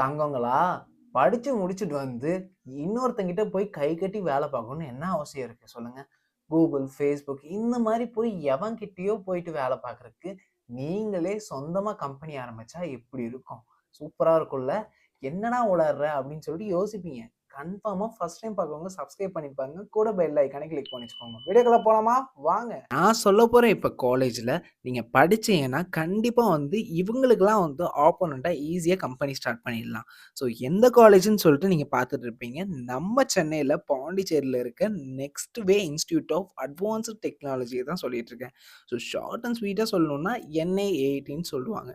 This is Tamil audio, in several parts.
தங்கங்களா? படிச்சு முடிச்சுட்டு வந்து இன்னொருத்தங்கிட்ட போய் கை கட்டி வேலை பார்க்கணும்னு என்ன அவசியம் இருக்கு? சொல்லுங்க. கூகுள் ஃபேஸ்புக் இந்த மாதிரி போய் எவன்கிட்டயோ போயிட்டு வேலை பார்க்கறதுக்கு நீங்களே சொந்தமா கம்பெனி ஆரம்பிச்சா எப்படி இருக்கும்? சூப்பரா இருக்கும்ல. என்னடா உளர்ற? அப்படின்னு சொல்லிட்டு யோசிப்பீங்க. கன்ஃபார்மாக ஃபர்ஸ்ட் டைம் பார்க்கவங்க சப்ஸ்கிரைப் பண்ணிப்பாங்க கூட பெல் ஐக்கானே கிளிக் பண்ணி வச்சுக்கோங்க. வீடியோக்குள்ள போலாமா? வாங்க. நான் சொல்ல போகிறேன் இப்போ காலேஜில் நீங்கள் படிச்சீங்கன்னா கண்டிப்பாக வந்து இவங்களுக்குலாம் வந்து ஆப்போனண்ட்டாக ஈஸியாக கம்பெனி ஸ்டார்ட் பண்ணிடலாம். ஸோ எந்த காலேஜ்னு சொல்லிட்டு நீங்கள் பார்த்துட்டு இருப்பீங்க. நம்ம சென்னையில் பாண்டிச்சேரியில் இருக்க next way institute of advanced technology தான் சொல்லிட்டு இருக்கேன். ஸோ ஷார்ட் அண்ட் ஸ்வீட்டாக சொல்லணும்னா என்ஐஏடின்னு சொல்லுவாங்க.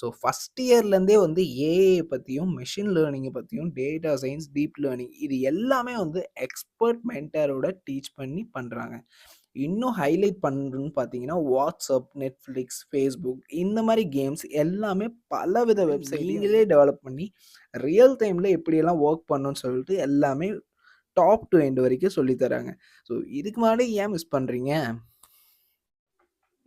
ஸோ ஃபஸ்ட் இயர்லேருந்தே வந்து ஏஐ பற்றியும் மெஷின் லேர்னிங்கை பற்றியும் டேட்டா சயின்ஸ் டீப் லேர்னிங் இது எல்லாமே வந்து எக்ஸ்பர்ட் மென்டரோட டீச் பண்ணி பண்ணுறாங்க இன்னும் ஹைலைட் பண்ணுறதுன்னு பார்த்தீங்கன்னா வாட்ஸ்அப் நெட்ஃப்ளிக்ஸ் ஃபேஸ்புக் இந்த மாதிரி கேம்ஸ் எல்லாமே பலவித வெப்சைட் நீங்களே டெவலப் பண்ணி ரியல் டைமில் எப்படியெல்லாம் ஒர்க் பண்ணணும்னு சொல்லிட்டு எல்லாமே டாப் டு எண்ட் வரைக்கும் சொல்லித் தராங்க. ஸோ இதுக்கு முன்னாடி ஏன் மிஸ் பண்ணுறீங்க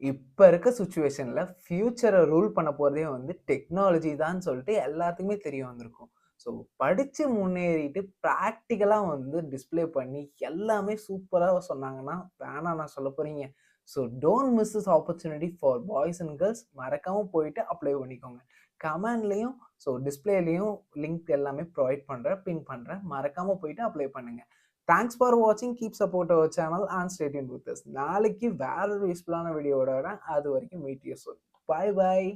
இப்போ இருக்க சுச்சுவேஷனில் ஃப்யூச்சரை ரூல் பண்ண போகிறதே வந்து டெக்னாலஜி தான் சொல்லிட்டு எல்லாத்துக்குமே தெரிய வந்திருக்கும். ஸோ படித்து முன்னேறிட்டு ப்ராக்டிக்கலாக வந்து டிஸ்ப்ளே பண்ணி எல்லாமே சூப்பராக சொன்னாங்கன்னா வேணாம் நான் சொல்ல போகிறீங்க so don't miss this opportunity for boys and girls மறக்காமல் போயிட்டு அப்ளை பண்ணிக்கோங்க. கமெண்ட்லேயும் ஸோ டிஸ்பிளேலையும் லிங்க் எல்லாமே ப்ரொவைட் பண்ணுறேன் பின் பண்ணுறேன் மறக்காமல் போயிட்டு அப்ளை பண்ணுங்கள் தேங்க்ஸ் ஃபார் வாட்சிங் keep support our channel and stay tuned with நாளைக்கு வேற ஒரு யூஸ்ஃபுல்லான வீடியோட வரேன். அது வரைக்கும் மீட் யூ சொல் பாய் பாய்